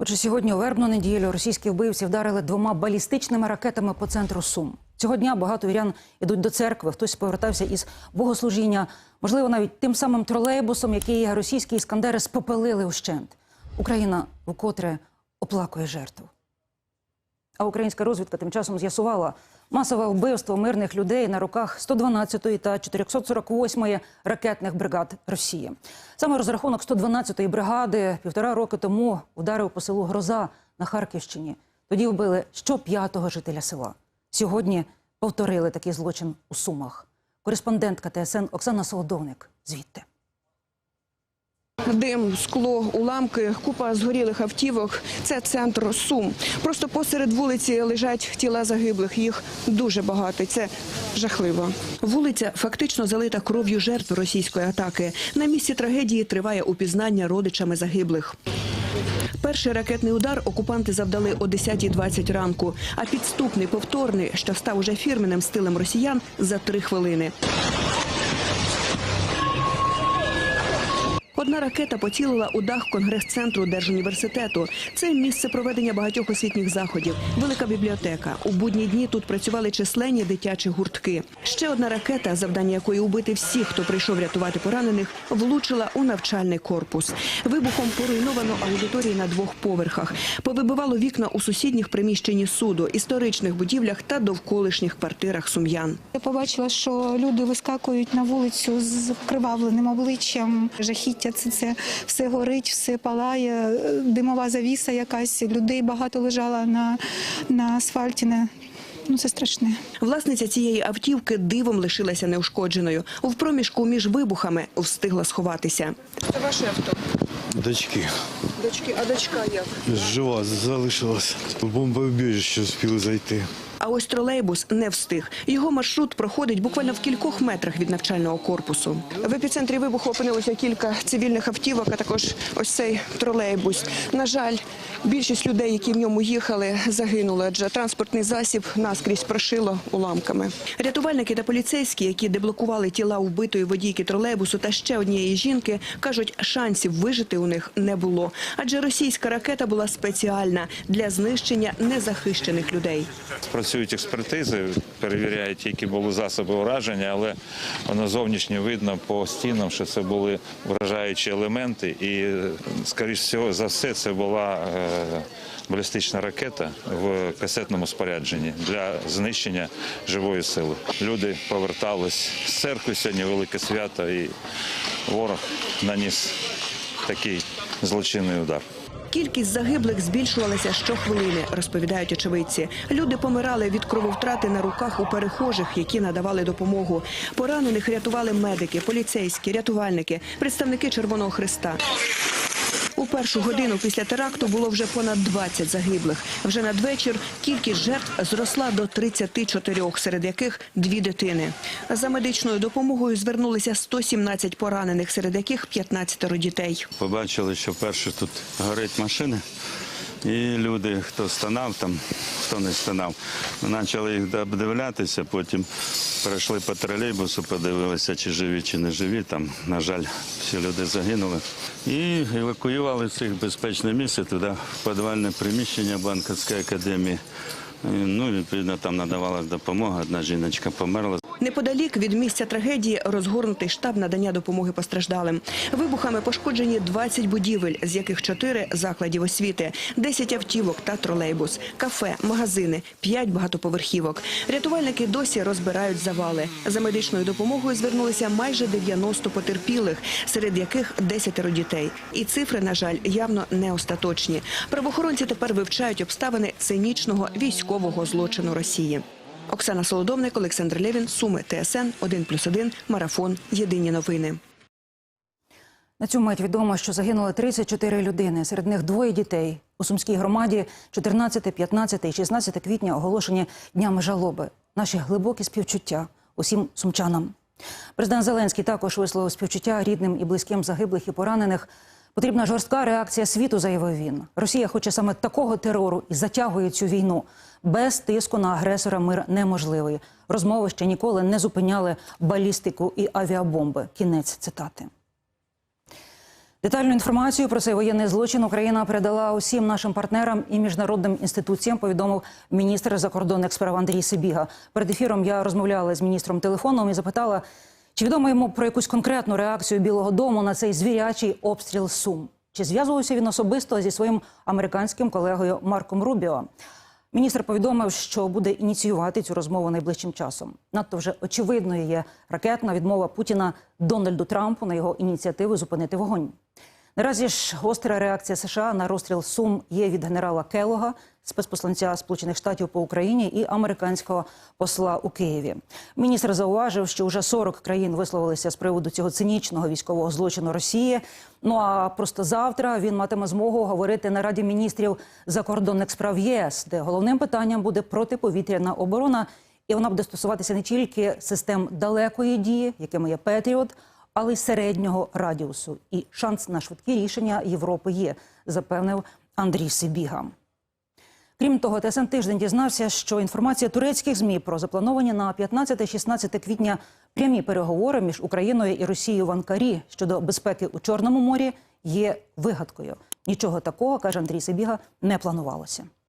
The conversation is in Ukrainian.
Отже, сьогодні у вербну неділю російські вбивці вдарили двома балістичними ракетами по центру Сум. Цього дня багато вірян ідуть до церкви. Хтось повертався із богослужіння, можливо, навіть тим самим тролейбусом, який російські іскандери спопелили ущент. Україна вкотре оплакує жертву. А українська розвідка тим часом з'ясувала масове вбивство мирних людей на руках 112-ї та 448-ї ракетних бригад Росії. Саме розрахунок 112-ї бригади півтора роки тому ударив по селу Гроза на Харківщині. Тоді вбили щоп'ятого жителя села. Сьогодні повторили такий злочин у Сумах. Кореспондентка ТСН Оксана Солодовник звідти. Дим, скло, уламки, купа згорілих автівок. Це центр Сум. Просто посеред вулиці лежать тіла загиблих. Їх дуже багато. Це жахливо. Вулиця фактично залита кров'ю жертв російської атаки. На місці трагедії триває упізнання родичами загиблих. Перший ракетний удар окупанти завдали о 10.20 ранку, а підступний повторний, що став уже фірменним стилем росіян, за три хвилини. Одна ракета поцілила у дах конгрес-центру Держуніверситету. Це місце проведення багатьох освітніх заходів. Велика бібліотека. У будні дні тут працювали численні дитячі гуртки. Ще одна ракета, завдання якої убити всіх, хто прийшов рятувати поранених, влучила у навчальний корпус. Вибухом поруйновано аудиторії на двох поверхах. Повибивало вікна у сусідніх приміщенні суду, історичних будівлях та довколишніх квартирах сум'ян. Я побачила, що люди вискакують на вулицю з вкривавленим обличчям. Жахіття це, це все горить, все палає, димова завіса якась. Людей багато лежало на, на асфальті. Не- Ну, це страшне. Власниця цієї автівки дивом лишилася неушкодженою. У впроміжку між вибухами встигла сховатися. Це ваше авто. Дочки. Дочки, а дочка як? Жива залишилась. В бомбоубіжище встигли зайти. Ось тролейбус не встиг. Його маршрут проходить буквально в кількох метрах від навчального корпусу. В епіцентрі вибуху опинилося кілька цивільних автівок, а також ось цей тролейбус. На жаль, більшість людей, які в ньому їхали, загинули, адже транспортний засіб наскрізь прошило уламками. Рятувальники та поліцейські, які деблокували тіла вбитої водійки тролейбусу та ще однієї жінки, кажуть, шансів вижити у них не було, адже російська ракета була спеціальна для знищення незахищених людей. Працюють експертизи, перевіряють, які були засоби ураження, але воно зовнішньо видно по стінам, що це були вражаючі елементи, і, скоріш всього, за все, це була е, балістична ракета в касетному спорядженні для знищення живої сили. Люди повертались з церкви сьогодні, велике свято, і ворог наніс такий злочинний удар. Кількість загиблих збільшувалася щохвилини, розповідають очевидці. Люди помирали від крововтрати на руках у перехожих, які надавали допомогу. Поранених рятували медики, поліцейські, рятувальники, представники Червоного Христа. У першу годину після теракту було вже понад 20 загиблих. Вже надвечір кількість жертв зросла до 34, серед яких дві дитини. За медичною допомогою звернулися 117 поранених, серед яких 15 дітей. Побачили, що перше тут горить машина, і люди, хто стонав там, хто не стонав, почали їх обдивлятися, потім перейшли по тролейбусу, подивилися, чи живі, чи не живі. Там, на жаль, всі люди загинули. І евакуювали цих в безпечне місце туди, в підвальне приміщення банківської академії. Ну, відповідно, там надавалася допомога. Одна жіночка померла. Неподалік від місця трагедії розгорнутий штаб надання допомоги постраждалим. Вибухами пошкоджені 20 будівель, з яких 4 – закладів освіти, 10 автівок та тролейбус, кафе, магазини, 5 багатоповерхівок. Рятувальники досі розбирають завали. За медичною допомогою звернулися майже 90 потерпілих, серед яких 10 дітей. І цифри, на жаль, явно не остаточні. Правоохоронці тепер вивчають обставини цинічного військового злочину Росії. Оксана Солодовник, Олександр Левін, Суми, ТСН 1+,1, Марафон. Єдині новини. На цю мить відомо, що загинули 34 людини. Серед них двоє дітей. У Сумській громаді 14, 15 і 16 квітня оголошені днями жалоби. Наші глибокі співчуття усім сумчанам. Президент Зеленський також висловив співчуття рідним і близьким загиблих і поранених. Потрібна жорстка реакція світу, заявив він. Росія хоче саме такого терору і затягує цю війну. Без тиску на агресора мир неможливий. Розмови ще ніколи не зупиняли балістику і авіабомби. Кінець цитати. Детальну інформацію про цей воєнний злочин Україна передала усім нашим партнерам і міжнародним інституціям. Повідомив міністр закордонних справ Андрій Сибіга. Перед ефіром я розмовляла з міністром телефоном і запитала, чи відомо йому про якусь конкретну реакцію Білого Дому на цей звірячий обстріл Сум. Чи зв'язувався він особисто зі своїм американським колегою Марком Рубіо? Міністр повідомив, що буде ініціювати цю розмову найближчим часом. Надто вже очевидною є ракетна відмова Путіна Дональду Трампу на його ініціативу зупинити вогонь. Наразі ж гостра реакція США на розстріл Сум є від генерала Келога, спецпосланця Сполучених Штатів по Україні і американського посла у Києві. Міністр зауважив, що вже 40 країн висловилися з приводу цього цинічного військового злочину Росії. Ну а просто завтра він матиме змогу говорити на раді міністрів закордонних справ ЄС, де головним питанням буде протиповітряна оборона, і вона буде стосуватися не тільки систем далекої дії, якими є Петріот, але й середнього радіусу. І шанс на швидкі рішення Європи є, запевнив Андрій Сибіга. Крім того, ТСН тиждень дізнався, що інформація турецьких змі про заплановані на 15-16 квітня прямі переговори між Україною і Росією в Анкарі щодо безпеки у Чорному морі є вигадкою. Нічого такого каже Андрій Сибіга, не планувалося.